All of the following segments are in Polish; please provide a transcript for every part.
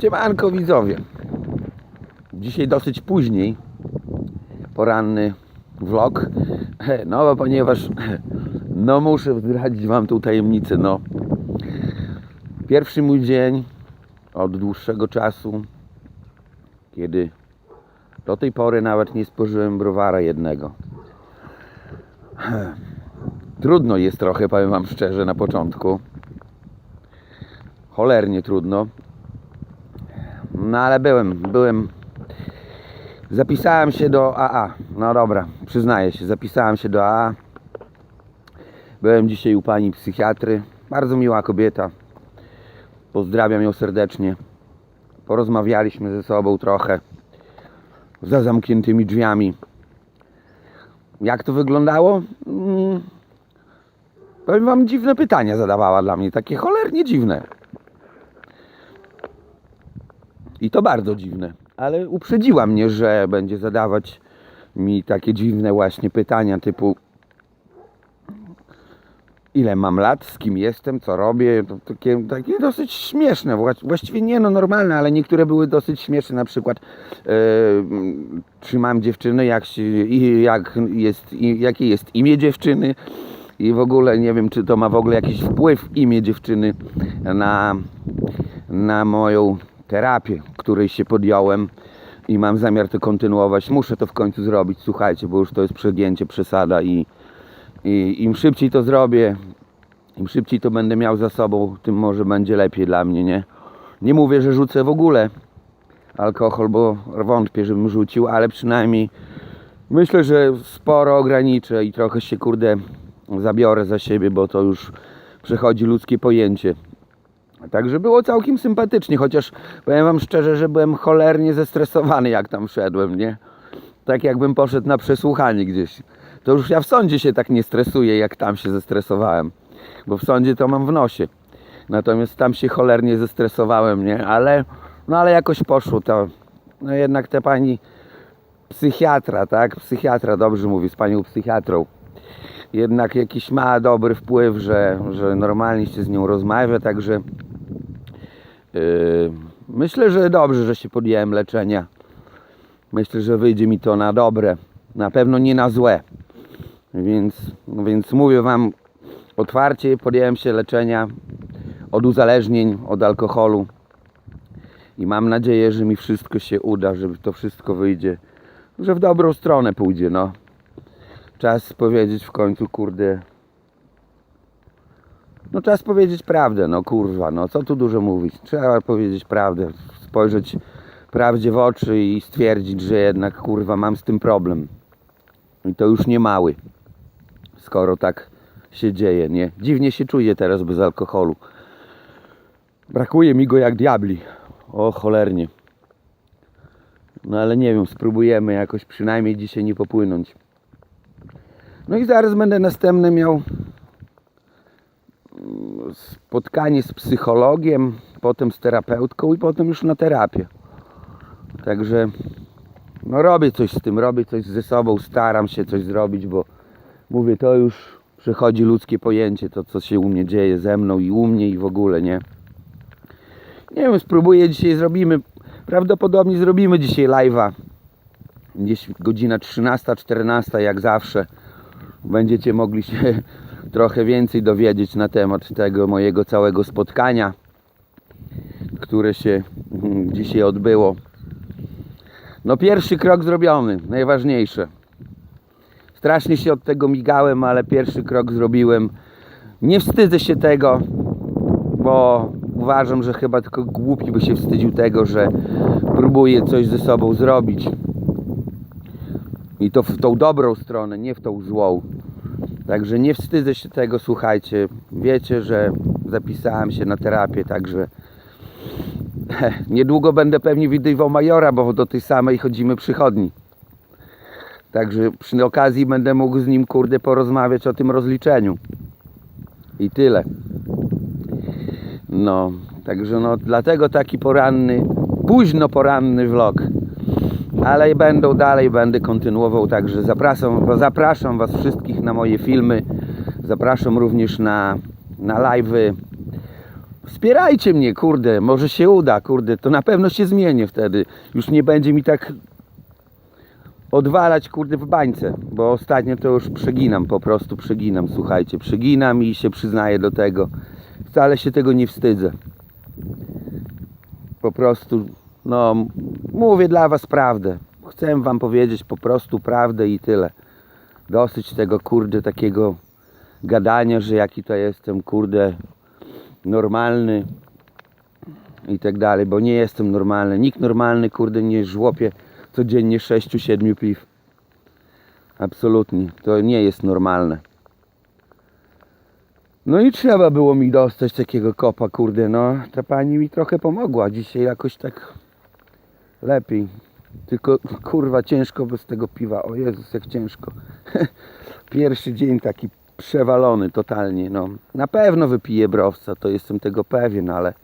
Siemanko widzowie. Dzisiaj dosyć później. Poranny vlog. No ponieważ no muszę zdradzić wam tą tajemnicę. No. Pierwszy mój dzień od dłuższego czasu, kiedy do tej pory nawet nie spożyłem browara jednego. Trudno jest trochę, powiem wam szczerze, na początku. Cholernie trudno. No ale byłem, byłem. Zapisałem się do AA. No dobra, przyznaję się, zapisałem się do AA. Byłem dzisiaj u pani psychiatry. Bardzo miła kobieta. Pozdrawiam ją serdecznie. Porozmawialiśmy ze sobą trochę. Za zamkniętymi drzwiami. Jak to wyglądało? Mm, Powiem wam, dziwne pytania zadawała dla mnie. Takie cholernie dziwne. I to bardzo dziwne. Ale uprzedziła mnie, że będzie zadawać mi takie dziwne właśnie pytania typu ile mam lat, z kim jestem, co robię. To takie, takie dosyć śmieszne. Właś- Właściwie nie no normalne, ale niektóre były dosyć śmieszne. Na przykład e, mm, czy mam dziewczynę, jak, się, jak jest, jakie jest imię dziewczyny. I w ogóle nie wiem, czy to ma w ogóle jakiś wpływ imię dziewczyny na, na moją terapię, której się podjąłem i mam zamiar to kontynuować. Muszę to w końcu zrobić, słuchajcie, bo już to jest przegięcie, przesada i, i im szybciej to zrobię, im szybciej to będę miał za sobą, tym może będzie lepiej dla mnie, nie? Nie mówię, że rzucę w ogóle alkohol, bo wątpię, żebym rzucił, ale przynajmniej myślę, że sporo ograniczę i trochę się, kurde, zabiorę za siebie, bo to już przechodzi ludzkie pojęcie. Także było całkiem sympatycznie, chociaż powiem wam szczerze, że byłem cholernie zestresowany jak tam szedłem, nie? Tak jakbym poszedł na przesłuchanie gdzieś. To już ja w sądzie się tak nie stresuję, jak tam się zestresowałem. Bo w sądzie to mam w nosie. Natomiast tam się cholernie zestresowałem, nie? Ale, no ale jakoś poszło to. No jednak te pani psychiatra, tak? Psychiatra dobrze mówi z panią psychiatrą jednak jakiś ma dobry wpływ, że, że normalnie się z nią rozmawia, także myślę, że dobrze, że się podjąłem leczenia. Myślę, że wyjdzie mi to na dobre, na pewno nie na złe. Więc, więc mówię Wam otwarcie, podjąłem się leczenia od uzależnień, od alkoholu i mam nadzieję, że mi wszystko się uda, żeby to wszystko wyjdzie, że w dobrą stronę pójdzie, no. Czas powiedzieć w końcu, kurde. No czas powiedzieć prawdę, no kurwa, no co tu dużo mówić. Trzeba powiedzieć prawdę, spojrzeć prawdzie w oczy i stwierdzić, że jednak kurwa mam z tym problem. I to już nie mały. Skoro tak się dzieje, nie? Dziwnie się czuję teraz bez alkoholu. Brakuje mi go jak diabli. O cholernie. No ale nie wiem, spróbujemy jakoś przynajmniej dzisiaj nie popłynąć. No i zaraz będę następne miał spotkanie z psychologiem, potem z terapeutką i potem już na terapię. Także no robię coś z tym, robię coś ze sobą, staram się coś zrobić, bo mówię, to już przechodzi ludzkie pojęcie, to co się u mnie dzieje ze mną i u mnie i w ogóle, nie? Nie wiem, spróbuję dzisiaj zrobimy, prawdopodobnie zrobimy dzisiaj live'a. Gdzieś godzina 13-14 jak zawsze będziecie mogli się trochę więcej dowiedzieć na temat tego mojego całego spotkania, które się mm, dzisiaj odbyło. No pierwszy krok zrobiony, najważniejsze. Strasznie się od tego migałem, ale pierwszy krok zrobiłem. Nie wstydzę się tego, bo uważam, że chyba tylko głupi by się wstydził tego, że próbuję coś ze sobą zrobić. I to w tą dobrą stronę, nie w tą złą. Także nie wstydzę się tego, słuchajcie. Wiecie, że zapisałem się na terapię, także niedługo będę pewnie widywał majora, bo do tej samej chodzimy przychodni. Także przy okazji będę mógł z nim, kurde, porozmawiać o tym rozliczeniu. I tyle. No, także no, dlatego taki poranny, późno poranny vlog ale będą dalej, będę kontynuował, także zapraszam, zapraszam Was wszystkich na moje filmy, zapraszam również na, na live'y. Wspierajcie mnie, kurde, może się uda, kurde, to na pewno się zmienię wtedy. Już nie będzie mi tak odwalać, kurde, w bańce, bo ostatnio to już przeginam, po prostu przeginam, słuchajcie, przeginam i się przyznaję do tego. Wcale się tego nie wstydzę. Po prostu, no, mówię dla was prawdę. Chcę wam powiedzieć po prostu prawdę i tyle. Dosyć tego, kurde, takiego gadania, że jaki to jestem, kurde, normalny i tak dalej, bo nie jestem normalny. Nikt normalny, kurde, nie żłopie codziennie 6-7 piw. Absolutnie, to nie jest normalne. No i trzeba było mi dostać takiego kopa, kurde, no. Ta pani mi trochę pomogła dzisiaj jakoś tak lepiej. Tylko kurwa ciężko bez tego piwa. O Jezus, jak ciężko. Pierwszy dzień taki przewalony totalnie, no. Na pewno wypiję browca, to jestem tego pewien, ale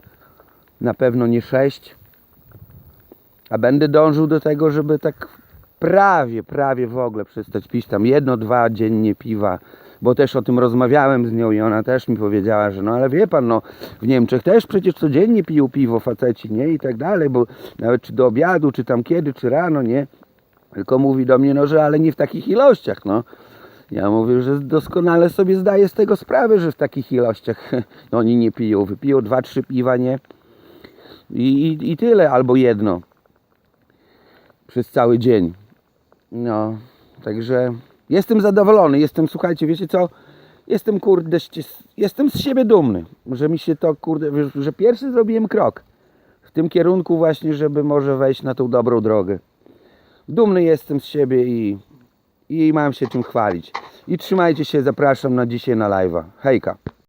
na pewno nie sześć. A będę dążył do tego, żeby tak prawie, prawie w ogóle przestać pić tam jedno, dwa dziennie piwa. Bo też o tym rozmawiałem z nią i ona też mi powiedziała, że no ale wie pan, no w Niemczech też przecież codziennie piją piwo faceci, nie? I tak dalej, bo nawet czy do obiadu, czy tam kiedy, czy rano, nie? Tylko mówi do mnie, no że ale nie w takich ilościach, no. Ja mówię, że doskonale sobie zdaję z tego sprawę, że w takich ilościach oni nie piją. Wypiją dwa, trzy piwa, nie? I, i, I tyle, albo jedno. Przez cały dzień. No, także jestem zadowolony. Jestem, słuchajcie, wiecie co? Jestem, kurde, jestem z siebie dumny, że mi się to, kurde, że pierwszy zrobiłem krok w tym kierunku właśnie, żeby może wejść na tą dobrą drogę. Dumny jestem z siebie i, i mam się czym chwalić. I trzymajcie się, zapraszam na dzisiaj na live'a. Hejka.